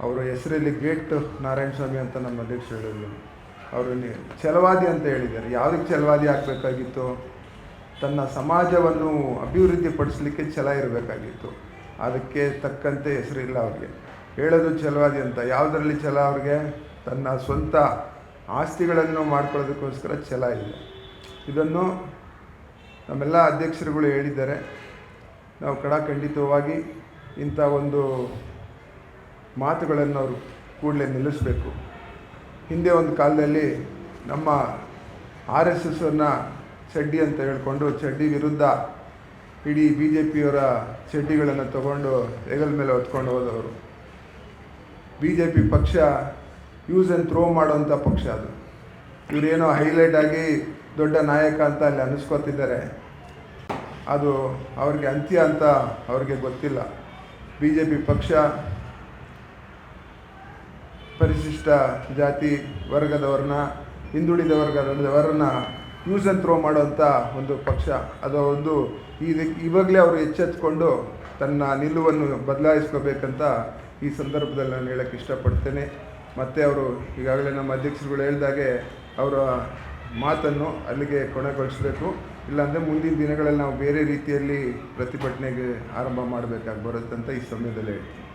ಅವರ ಹೆಸರಲ್ಲಿ ಗೇಟ್ ನಾರಾಯಣ ಸ್ವಾಮಿ ಅಂತ ನಮ್ಮ ಅಧ್ಯಕ್ಷರು ಹೇಳಿದ್ರು. ಅವರು ಚಲವಾದಿ ಅಂತ ಹೇಳಿದ್ದಾರೆ. ಯಾವುದಕ್ಕೆ ಛಲವಾದಿ ಆಗಬೇಕಾಗಿತ್ತು? ತನ್ನ ಸಮಾಜವನ್ನು ಅಭಿವೃದ್ಧಿ ಪಡಿಸಲಿಕ್ಕೆ ಛಲ ಇರಬೇಕಾಗಿತ್ತು. ಅದಕ್ಕೆ ತಕ್ಕಂತೆ ಹೆಸರಿಲ್ಲ ಅವ್ರಿಗೆ. ಹೇಳೋದು ಛಲವಾದಿ ಅಂತ. ಯಾವುದರಲ್ಲಿ ಛಲ ಅವ್ರಿಗೆ? ತನ್ನ ಸ್ವಂತ ಆಸ್ತಿಗಳನ್ನು ಮಾಡ್ಕೊಳ್ಳೋದಕ್ಕೋಸ್ಕರ ಛಲ ಇಲ್ಲ. ಇದನ್ನು ನಮ್ಮೆಲ್ಲ ಅಧ್ಯಕ್ಷರುಗಳು ಹೇಳಿದ್ದಾರೆ. ನಾವು ಕಡಾಖಂಡಿತವಾಗಿ ಇಂಥ ಒಂದು ಮಾತುಗಳನ್ನು ಅವರು ಕೂಡಲೇ ನಿಲ್ಲಿಸಬೇಕು. ಹಿಂದೆ ಒಂದು ಕಾಲದಲ್ಲಿ ನಮ್ಮ ಆರ್ ಎಸ್ ಎಸ್ಸನ್ನು ಚಡ್ಡಿ ಅಂತ ಹೇಳ್ಕೊಂಡು, ಚಡ್ಡಿ ವಿರುದ್ಧ ಇಡೀ ಬಿ ಜೆ ಪಿಯವರ ಚಡ್ಡಿಗಳನ್ನು ತಗೊಂಡು ಹೆಗಲ ಮೇಲೆ ಹೊತ್ಕೊಂಡು ಹೋದವರು. ಬಿ ಜೆ ಪಿ ಪಕ್ಷ ಯೂಸ್ ಆ್ಯಂಡ್ ಥ್ರೋ ಮಾಡುವಂಥ ಪಕ್ಷ ಅದು. ಇವರೇನೋ ಹೈಲೈಟ್ ಆಗಿ ದೊಡ್ಡ ನಾಯಕ ಅಂತ ಅಲ್ಲಿ ಅನ್ನಿಸ್ಕೊತಿದ್ದಾರೆ. ಅದು ಅವ್ರಿಗೆ ಅಂತ್ಯ ಅಂತ ಅವ್ರಿಗೆ ಗೊತ್ತಿಲ್ಲ. ಬಿ ಜೆ ಪಿ ಪಕ್ಷ ಪರಿಶಿಷ್ಟ ಜಾತಿ ವರ್ಗದವ್ರನ್ನ, ಹಿಂದುಳಿದ ವರ್ಗದವರನ್ನ ಯೂಸ್ ಅಂಡ್ ಥ್ರೋ ಮಾಡುವಂಥ ಒಂದು ಪಕ್ಷ. ಅದು ಒಂದು ಇದಕ್ಕೆ ಇವಾಗಲೇ ಅವರು ಎಚ್ಚೆತ್ಕೊಂಡು ತನ್ನ ನಿಲುವನ್ನು ಬದಲಾಯಿಸ್ಕೋಬೇಕಂತ ಈ ಸಂದರ್ಭದಲ್ಲಿ ನಾನು ಹೇಳೋಕ್ಕೆ ಇಷ್ಟಪಡ್ತೇನೆ. ಮತ್ತು ಅವರು ಈಗಾಗಲೇ ನಮ್ಮ ಅಧ್ಯಕ್ಷರುಗಳು ಹೇಳಿದಾಗೆ ಅವರ ಮಾತನ್ನು ಅಲ್ಲಿಗೆ ಕೊನೆಗೊಳಿಸಬೇಕು. ಇಲ್ಲಾಂದರೆ ಮುಂದಿನ ದಿನಗಳಲ್ಲಿ ನಾವು ಬೇರೆ ರೀತಿಯಲ್ಲಿ ಪ್ರತಿಭಟನೆಗೆ ಆರಂಭ ಮಾಡಬೇಕಾಗಿ ಬರುತ್ತಂತ ಈ ಸಮಯದಲ್ಲಿ ಹೇಳ್ತೀನಿ.